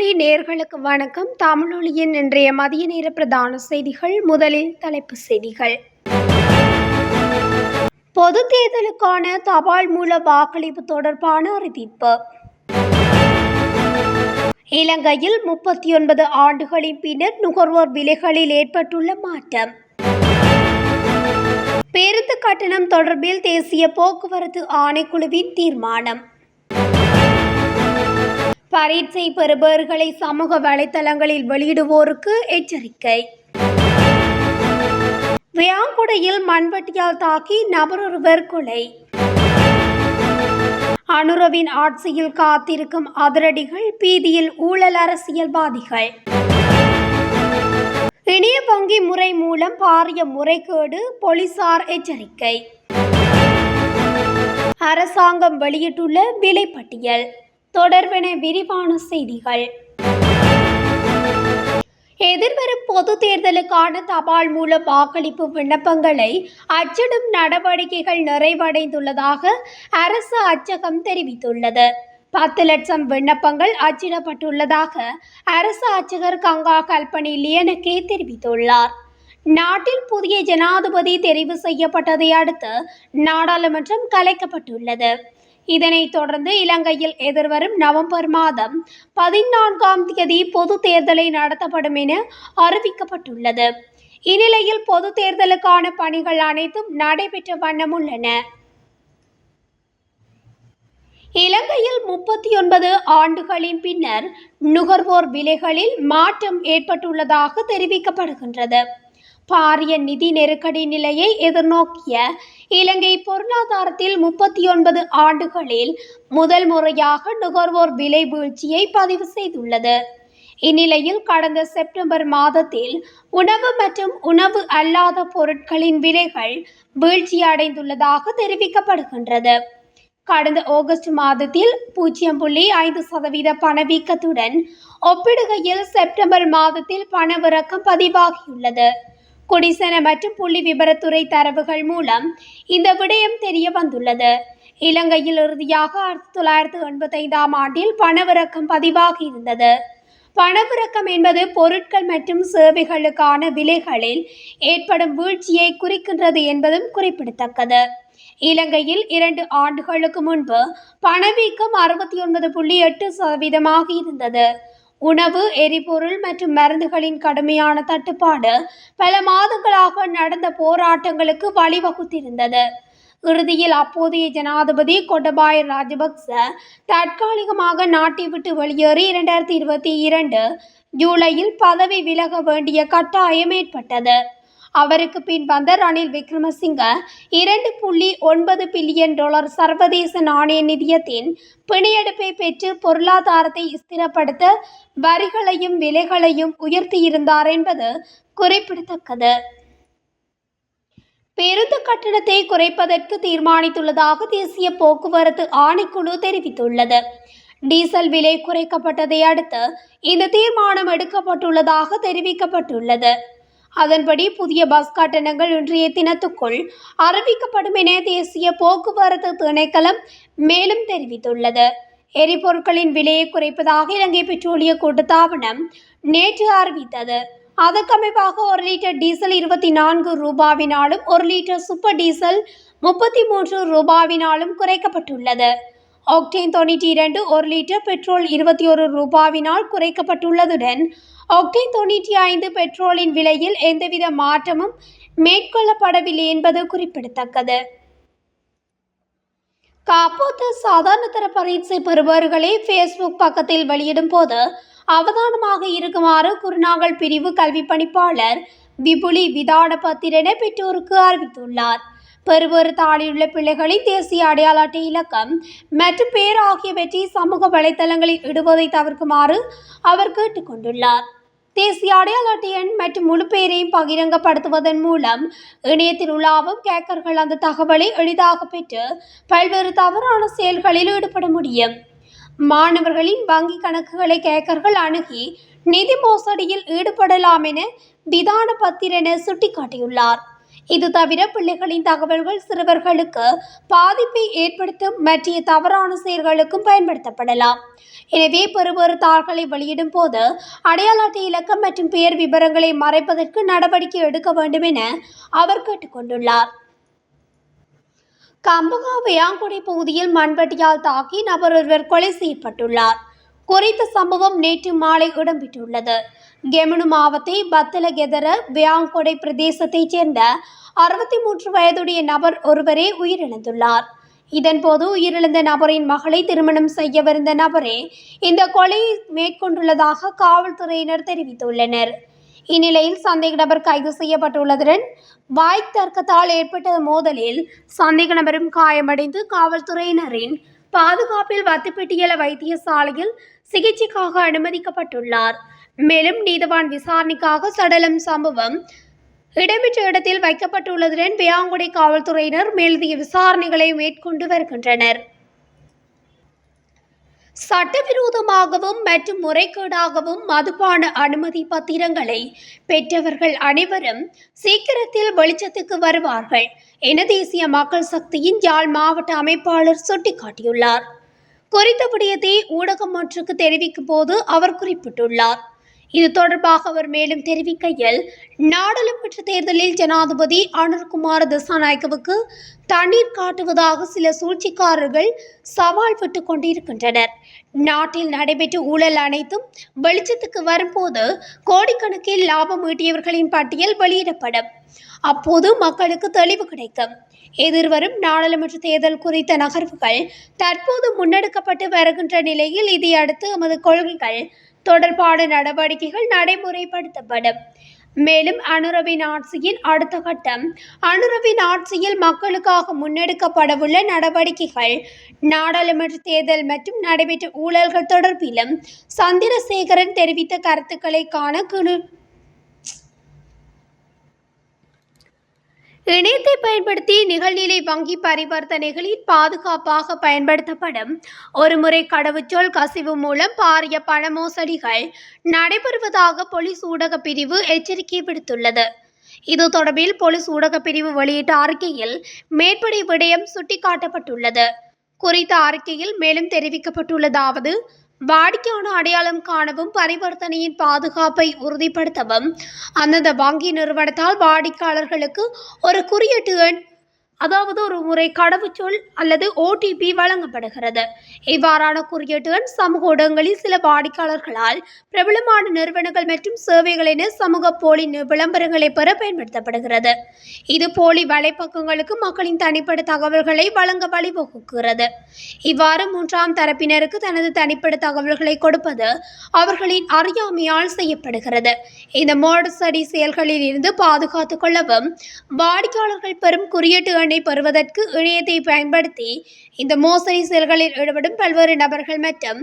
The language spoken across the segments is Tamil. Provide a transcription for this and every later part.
தமிழொலி நேர்களுக்கு வணக்கம். தமிழொலியின் இன்றைய மதிய நேர பிரதான செய்திகள் முதலில் தலைப்புச் செய்திகள். பொது தேர்தலுக்கான தபால் மூல வாக்களிப்பு தொடர்பான அறிவிப்பு. இலங்கையில் முப்பத்தி ஒன்பது ஆண்டுகளின் பின்னர் நுகர்வோர் விலைகளில் ஏற்பட்டுள்ள மாற்றம். பேருந்து கட்டணம் தொடர்பில் தேசிய போக்குவரத்து ஆணைக்குழுவின் தீர்மானம். பரீட்சை பெறுபவர்களை சமூக வலைதளங்களில் வெளியிடுவோருக்கு எச்சரிக்கை. வியாங்குடையில் மண்வெட்டியால் தாக்கி நபரொருவர் கொலை. அனுரவின் ஆட்சியில் காத்திருக்கும் அதிரடிகள் பீதியில் ஊழல் அரசியல்வாதிகள். இணைய வங்கி முறை மூலம் பாரிய முறைகேடு போலீசார் எச்சரிக்கை. அரசாங்கம் வெளியிட்டுள்ள விலைப்பட்டியல். தொடர்பென விரிவான செய்திகள். எதிர்வரும் பொது தேர்தலுக்கான தபால் மூல வாக்களிப்பு விண்ணப்பங்களை அச்சிடும் நடவடிக்கைகள் நிறைவடைந்துள்ளதாக அரசு அச்சகம் தெரிவித்துள்ளது. பத்து லட்சம் விண்ணப்பங்கள் அச்சிடப்பட்டுள்ளதாக அரசு அச்சகர் கங்கா கல்பனி லியனக்கே தெரிவித்துள்ளார். நாட்டில் புதிய ஜனாதிபதி தெரிவு செய்யப்பட்டதை அடுத்து நாடாளுமன்றம் கலைக்கப்பட்டுள்ளது. இதனைத் தொடர்ந்து இலங்கையில் எதிர்வரும் நவம்பர் மாதம் பதினான்காம் தேதி பொது தேர்தலை நடத்தப்படும் என அறிவிக்கப்பட்டுள்ளது. இந்நிலையில் பொது தேர்தலுக்கான பணிகள் அனைத்தும் நடைபெற்ற வண்ணம் உள்ளன. இலங்கையில் முப்பத்தி ஒன்பது ஆண்டுகளின் பின்னர் நுகர்வோர் விலைகளில் மாற்றம் ஏற்பட்டுள்ளதாக தெரிவிக்கப்படுகின்றது. பாரிய நிதி நெருக்கடி நிலையை எதிர்நோக்கிய இலங்கை பொருளாதாரத்தில் முப்பத்தி ஒன்பது ஆண்டுகளில் முதல் முறையாக நுகர்வோர் விலை வீழ்ச்சியை பதிவு செய்துள்ளது. இந்நிலையில் கடந்த செப்டம்பர் மாதத்தில் உணவு மற்றும் உணவு அல்லாத பொருட்களின் விலைகள் வீழ்ச்சியடைந்துள்ளதாக தெரிவிக்கப்படுகின்றது. கடந்த ஆகஸ்ட் மாதத்தில் பூஜ்ஜியம் புள்ளி ஐந்து சதவீத பணவீக்கத்துடன் ஒப்பிடுகையில் செப்டம்பர் மாதத்தில் பணவிறக்கம் பதிவாகியுள்ளது. குடிசன மற்றும் புள்ளி விபரத்துறை தரவுகள் மூலம் இந்த விடயம் தெரிய வந்துள்ளது. இலங்கையில் இறுதியாக ஆயிரத்தி தொள்ளாயிரத்தி எண்பத்தைந்தாம் ஆண்டில் பணவிறக்கம் பதிவாகி இருந்தது. பணவிறக்கம் என்பது பொருட்கள் மற்றும் சேவைகளுக்கான விலைகளில் ஏற்படும் வீழ்ச்சியை குறிக்கின்றது என்பதும் குறிப்பிடத்தக்கது. இலங்கையில் இரண்டு ஆண்டுகளுக்கு முன்பு பணவீக்கம் அறுபத்தி ஒன்பது புள்ளி எட்டு சதவீதமாக இருந்தது. உணவு எரிபொருள் மற்றும் மருந்துகளின் கடுமையான தட்டுப்பாடு பல மாதங்களாக நடந்த போராட்டங்களுக்கு வழிவகுத்திருந்தது. இறுதியில் அப்போதைய ஜனாதிபதி கொட்டபாய ராஜபக்ச தற்காலிகமாக நாட்டை விட்டு வெளியேறி இரண்டாயிரத்தி இருபத்தி இரண்டு ஜூலையில் பதவி விலக வேண்டிய கட்டாயம் ஏற்பட்டது. அவருக்கு பின் வந்த ரணில் விக்ரமசிங்க இரண்டு புள்ளி ஒன்பது பில்லியன் டாலர் சர்வதேச நாணய நிதியத்தின் பிணையெடுப்பை பெற்று பொருளாதாரத்தை ஸ்திரப்படுத்த வரிகளையும் விலைகளையும் உயர்த்தியிருந்தார் என்பது குறிப்பிடத்தக்கது. பேருந்து கட்டணத்தை குறைப்பதற்கு தீர்மானித்துள்ளதாக தேசிய போக்குவரத்து ஆணைக்குழு தெரிவித்துள்ளது. டீசல் விலை குறைக்கப்பட்டதை அடுத்து இந்த தீர்மானம் எடுக்கப்பட்டுள்ளதாக தெரிவிக்கப்பட்டுள்ளது. அதன்படி புதிய பஸ் கட்டணங்கள் இன்றைய தினத்துக்குள் அறிவிக்கப்படும் என தேசிய போக்குவரத்து திணைக்களம் மேலும் தெரிவித்துள்ளது. எரிபொருட்களின் விலையை குறைப்பதாக இலங்கை பெட்ரோலிய கூட்டுத்தாபனம் நேற்று அறிவித்தது. அதற்கமைவாக ஒரு லிட்டர் டீசல் இருபத்தி நான்கு ரூபாவினாலும் ஒரு லிட்டர் சூப்பர் டீசல் முப்பத்தி மூன்று ரூபாவினாலும் குறைக்கப்பட்டுள்ளது. ஆக்டேன் தொண்ணூற்றி இரண்டு ஒரு லிட்டர் பெட்ரோல் இருபத்தி ஒரு ரூபாவினால் குறைக்கப்பட்டுள்ளதுடன் ஒக்டேன் தொண்ணூற்றி ஐந்து பெட்ரோலின் விலையில் எந்தவித மாற்றமும் மேற்கொள்ளப்படவில்லை என்பது குறிப்பிடத்தக்கது. காப்போத்து சாதாரணதர பரீட்சை பெறுபவர்களை ஃபேஸ்புக் பக்கத்தில் வெளியிடும் போது அவதானமாக இருக்குமாறு குருநாகல் பிரிவு கல்வி பணிப்பாளர் விபுலி விதாட பத்திரன பெற்றோருக்கு அறிவித்துள்ளார். பெறுவர் தாளிலுள்ள பிள்ளைகளின் தேசிய அடையாள அட்டை இலக்கம் மற்றும் பேர் ஆகியவற்றை சமூக வலைதளங்களில் இடுவதை தவிர்க்குமாறு அவர் கேட்டுக்கொண்டுள்ளார். தேசிய அடையாள அட்டை எண் மற்றும் முழு பெயரையும் பகிரங்கப்படுத்துவதன் மூலம் இணையத்தில் உலாவும் கேக்கர்கள் அந்த தகவலை எளிதாக பெற்று பல்வேறு தவறான செயல்களில் ஈடுபட முடியும். மாணவர்களின் வங்கி கணக்குகளை கேக்கர்கள் அணுகி நிதி மோசடியில் ஈடுபடலாம் என விதான பத்திரென சுட்டிக்காட்டியுள்ளார். இது தவிர பிள்ளைகளின் தகவல்கள் சிறுவர்களுக்கு பாதிப்பை ஏற்படுத்தும் மற்றிய தவறான செயல்களுக்கும் பயன்படுத்தப்படலாம். எனவே பெறுபொரு தாள்களை வெளியிடும் போது அடையாள அட்டை இலக்கம் மற்றும் பெயர் விவரங்களை மறைப்பதற்கு நடவடிக்கை எடுக்க வேண்டும் என அவர் கேட்டுக்கொண்டுள்ளார் கம்பகா வியாங்குடி பகுதியில் மண்வெட்டியால் தாக்கி நபர் ஒருவர் கொலை செய்யப்பட்டுள்ளார். குறித்த சம்பவம் நேற்று மாலை இடம்பெற்றுள்ளது. கெமனு மாவத்தை பத்தலகெதர வியாங்கொடை பிரதேசத்தைச் சேர்ந்த அறுபத்தி மூன்று வயதுடைய நபர் ஒருவரே உயிரிழந்துள்ளார். இதன்போது உயிரிழந்த நபரின் மகளை திருமணம் செய்யவிருந்த நபரே இந்த கொலையை மேற்கொண்டுள்ளதாக காவல்துறையினர் தெரிவித்துள்ளனர். இந்நிலையில் சந்தேக நபர் கைது செய்யப்பட்டுள்ளதுடன் வாய் தர்க்கத்தால் ஏற்பட்ட மோதலில் சந்தேக நபரும் காயமடைந்து காவல்துறையினரின் பாதுகாப்பில் வத்துப்பெட்டியல வைத்தியசாலையில் சிகிச்சைக்காக அனுமதிக்கப்பட்டுள்ளார். மேலும் நீதவான் விசாரணைக்காக சடலம் சம்பவம் இடம்பெற்ற இடத்தில் வைக்கப்பட்டுள்ளதுடன் வியாங்குடி காவல்துறையினர் மேலதிக விசாரணைகளை மேற்கொண்டு வருகின்றனர். சட்டவிரோதமாகவும் மற்றும் முறைகேடாகவும் மதுபான அனுமதி பத்திரங்களை பெற்றவர்கள் அனைவரும் சீக்கிரத்தில் வெளிச்சத்துக்கு வருவார்கள் என தேசிய மக்கள் சக்தியின் யாழ் மாவட்ட அமைப்பாளர் சுட்டிக்காட்டியுள்ளார். குறித்த விடயத்தை ஊடகம் ஒன்றுக்கு தெரிவிக்கும் போது அவர் குறிப்பிட்டுள்ளார். இது தொடர்பாக அவர் மேலும் தெரிவிக்கையில் நாடாளுமன்ற தேர்தலில் ஜனாதிபதி அனுர்குமார் திசாநாயக்கவுக்கு தண்ணீர் காட்டுவதாக சில சூழ்ச்சிக்காரர்கள் சவால் விட்டு கொண்டிருக்கின்றனர். நாட்டில் நடைபெற்ற ஊழல் அனைத்தும் வெளிச்சத்துக்கு வரும்போது கோடிக்கணக்கில் லாபம் ஈட்டியவர்களின் பட்டியல் வெளியிடப்படும். அப்போது மக்களுக்கு தெளிவு கிடைக்கும். எதிர்வரும் நாடாளுமன்ற தேர்தல் குறித்த நகர்வுகள் தற்போது முன்னெடுக்கப்பட்டு வருகின்ற நிலையில் இதையடுத்து எமது கொள்கைகள் தொடர்பான நடவடிக்கைகள் நடைமுறைப்படுத்தப்படும். மேலும் அனுரவின் ஆட்சியின் அடுத்த கட்டம். அனுரவின் ஆட்சியில் மக்களுக்காக முன்னெடுக்கப்படவுள்ள நடவடிக்கைகள். நாடாளுமன்ற தேர்தல் மற்றும் நடைபெற்ற ஊழல்கள் தொடர்பிலும் சந்திரசேகரன் தெரிவித்த கருத்துக்களை காண குழு இணையத்தை பயன்படுத்தி நிகழ்நிலை வங்கி பரிவர்த்தனைகளில் பாதுகாப்பாக பயன்படுத்தப்படும். ஒருமுறை கடவுச்சொல் கசிவு மூலம் பாரிய பண மோசடிகள் நடைபெறுவதாக போலீஸ் ஊடகப் பிரிவு எச்சரிக்கை விடுத்துள்ளது. இது தொடர்பில் போலீஸ் ஊடகப் பிரிவு வெளியிட்ட அறிக்கையில் மேற்படி விடயம் சுட்டிக்காட்டப்பட்டுள்ளது. குறித்த அறிக்கையில் மேலும் தெரிவிக்கப்பட்டுள்ளதாவது வாடிக்கையான அடையாளம் காணவும் பரிவர்த்தனையின் பாதுகாப்பை உறுதிப்படுத்தவும். அந்தந்த வங்கி நிறுவனத்தால் வாடிக்கையாளர்களுக்கு ஒரு குறியீட்டு எண் அதாவது ஒரு முறை கடவுச்சொல் அல்லது ஓடிபி வழங்கப்படுகிறது. இவ்வாறான குறியீட்டுகள் சமூக ஊடகங்களில் சில வாடிக்கையாளர்களால் பிரபலமான நிறுவனங்கள் மற்றும் சேவைகளின சமூக போலி விளம்பரங்களை பெற பயன்படுத்தப்படுகிறது. இது போலி வலைப்பக்கங்களுக்கு மக்களின் தனிப்பட்ட தகவல்களை வழங்க வழிவகுக்கிறது. இவ்வாறு மூன்றாம் தரப்பினருக்கு தனது தனிப்பட்ட தகவல்களை கொடுப்பது அவர்களின் அறியாமையால் செய்யப்படுகிறது. இந்த மோடசடி செயல்களில் இருந்து பாதுகாத்துக் கொள்ளவும் வாடிக்கையாளர்கள் பெறும் குறியீட்டு தண்டனை பெறுவதற்கு இணையத்தை பயன்படுத்தி இந்த மோசடி செயல்களில் ஈடுபடும் பல்வேறு நபர்கள் மற்றும்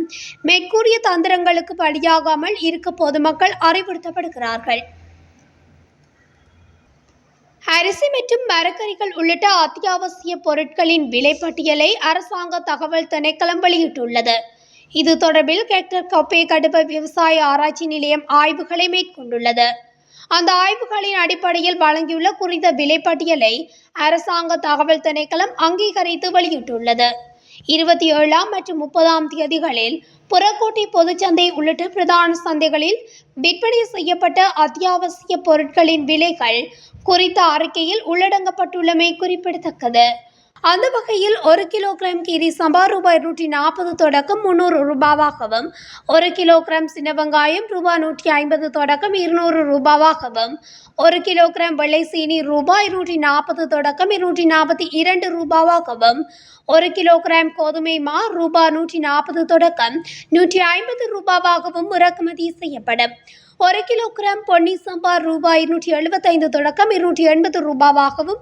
மேற்கூறிய தந்திரங்களுக்கு பலியாகாமல் இருக்க பொதுமக்கள் அறிவுறுத்தப்படுகிறார்கள். அரிசி மற்றும் மரக்கறிகள் உள்ளிட்ட அத்தியாவசிய பொருட்களின் விலைப்பட்டியலை அரசாங்க தகவல் திணைக்களம் வெளியிட்டுள்ளது. இது தொடர்பில் ஹெக்டர் கப்பே கடுப்ப விவசாய ஆராய்ச்சி நிலையம் ஆய்வுகளை மேற்கொண்டுள்ளது. அந்த ஆய்வுகளின் அடிப்படையில் வழங்கியுள்ள குறித்த விலைப்பட்டியலை அரசாங்க தகவல் திணைக்களம் அங்கீகரித்து வெளியிட்டுள்ளது. இருபத்தி ஏழாம் மற்றும் முப்பதாம் தேதிகளில் புறக்கோட்டை பொதுச்சந்தை உள்ளிட்ட பிரதான சந்தைகளில் விற்பனை செய்யப்பட்ட அத்தியாவசிய பொருட்களின் விலைகள் குறித்த அறிக்கையில் உள்ளடங்கப்பட்டுள்ளமை குறிப்பிடத்தக்கது. அந்த வகையில் ஒரு கிலோகிராம் கீரி சம்பா ரூபாய் நூற்றி நாற்பது தொடக்கம் முந்நூறு ரூபாவாகவும் ஒரு கிலோகிராம் சின்ன வெங்காயம் ரூபாய் நூற்றி ஐம்பது தொடக்கம் இருநூறு ரூபாவாகவும் ஒரு கிலோகிராம் வெள்ளை சீனி ரூபாய் நூற்றி நாற்பது தொடக்கம் இருநூற்றி நாற்பத்தி இரண்டு ரூபாவாகவும் ஒரு கிலோகிராம் கோதுமை மா ரூபாய் நூற்றி நாற்பது தொடக்கம் நூற்றி ஐம்பது ரூபாவாகவும் இறக்குமதி செய்யப்படும். ஒரு கிலோகிராம் பொன்னி சம்பா ரூபாய் இருநூற்றி எழுபத்தைந்து தொடக்கம் இருநூற்றி எண்பது ரூபாவாகவும்